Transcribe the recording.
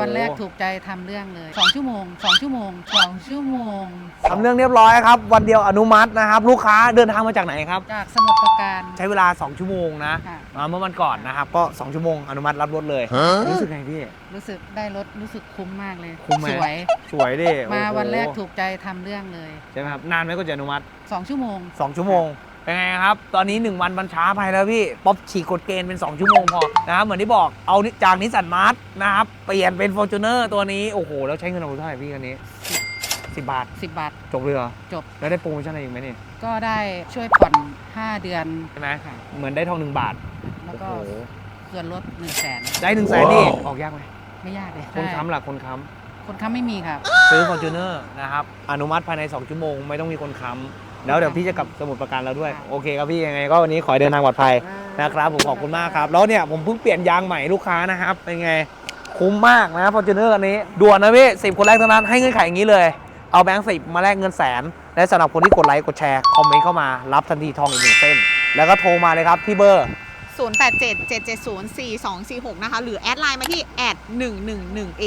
วันแรกถูกใจทำเรื่องเลย2ชั่วโมง2ชั่วโมง2ชั่วโมง ทำเรื่องเรียบร้อยครับ วันเดียวอนุมัตินะครับ ลูกค้าเดินทางมาจากไหนครับ จากสมุทรปราการ ใช้เวลา 2 ชั่วโมงนะค่ะ อ่าเมื่อวันก่อนนะครับ ก็ 2 ชั่วโมงอนุมัติรับรถเลย รู้สึกไงพี่ รู้สึกได้รถรู้สึกคุ้มมากเลย คุ้มไหม สวย สวยดิมาโอ้โหวันแรกถูกใจทำเรื่องเลยใช่ไหมครับ นานไหมก็จะอนุมัติ2ชั่วโมง 2 ชั่วโมง เป็นไงครับ ตอนนี้ 1 วันมันช้าไปแล้วพี่ ป๊อปฉีกกฎเกณฑ์เป็น 2 ชั่วโมงพอ นะครับ เหมือนที่บอก เอานิจากนิสสันมาร์ทนะครับ เปลี่ยนเป็น f o r t u n e r ตัวนี้ โอ้โห แล้วใช้เงินเอาเท่าไหร่พี่คันนี้ 10 บาท 10 บาท จบเลยเหรอจบ แล้วได้โปรโมชั่นอะไรอีกไหมนี่ก็ได้ช่วยผ่อน 5 เดือน ใช่ไหมค่ะ เหมือนได้ทอง 1 บาท แล้วก็โอ้โหส่วนลด1 0 0 0 0แสนได้1นึ่งแสนนี่ออกยากไหมไม่ยากเลยคนได้ค้ำล่ะคนค้คนค้ำไม่มีครับำซื้อ f o r t u n e r นะครับอนุมัติภายใน 2 ชั่วโมง ไม่ต้องมีคนค้ำ แล้วเดี๋ยวพี่จะกลับสมุดประกันแล้วด้วย โอเคครับพี่ยังไงก็วันนี้ขอให้เดินทางปลอดภัยนะครับผมขอบคุณมากครับ แล้วเนี่ยผมเพิ่งเปลี่ยนยางใหม่ลูกค้านะครับเป็นไงคุ้มมากนะฟอร์จูเนอร์คันนี้ด่วนนะพี่สิบคนแรกเท่านั้นให้เงื่อนไขอย่างนี้เลย เอาแบงค์สิบมาแลกเงินแสน และสำหรับคนที่กดไลค์กดแชร์คอมเมนต์เข้ามารับทันทีทองอีกหนึ่งเส้น แล้วก็โทรมาเลยครับที่เบอร์ 087 770 4246 นะคะ หรือแอดไลน์มาที่แอด111 a